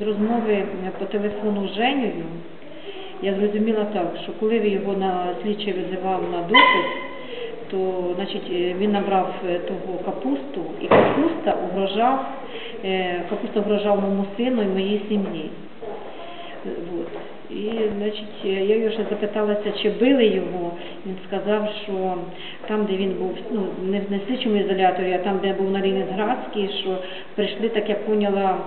з розмови е, по телефону з Женєю я зрозуміла так, що коли ви його на слідчий визивав на допит, то значить, е, він набрав е, того капусту, і капуста угрожав, е, капуста угрожав моєму сину і моїй сім'ї. Е, Вот. І значить, е, я його ще запиталася, чи били його. Він сказав, що там, де він був, ну не в слідчому ізоляторі, а там, де був на Ленінградській, що прийшли, так я поняла,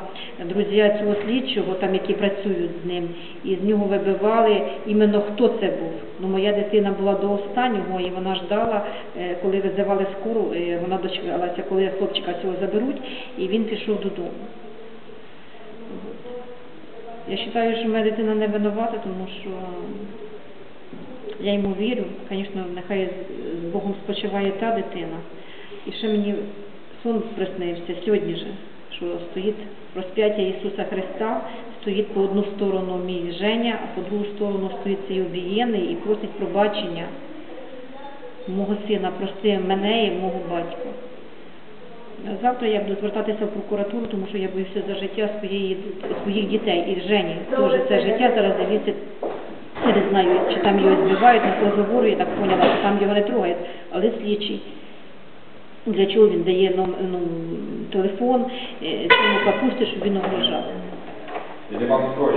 друзі цього слідчого, там які працюють з ним, і з нього вибивали іменно хто це був. Ну, моя дитина була до останнього, і вона ждала, е, коли визивали скору, е, вона дочекалася, коли хлопчика цього заберуть, і він пішов додому. Я вважаю, що моя дитина не винувата, тому що я йому вірю. Звісно, нехай з- Богом спочиває та дитина. І ще мені сон приснився сьогодні же, що стоїть розп'яття Ісуса Христа, стоїть по одну сторону мій Женя, а по другу сторону стоїть цей обієнний і просить пробачення мого сина, прости мене і мого батька. Завтра я буду звертатися в прокуратуру, тому що я боюся за життя своєї, своїх дітей і Жені. Теж це життя зараз дивіться. Я не знаю, чи там його збивають на розговору, я так поняла, що там його не трогають, але слідчий. Для чого він дає ном- ну, телефон е, цьому капусті, щоб він огрожав? Я вам проще?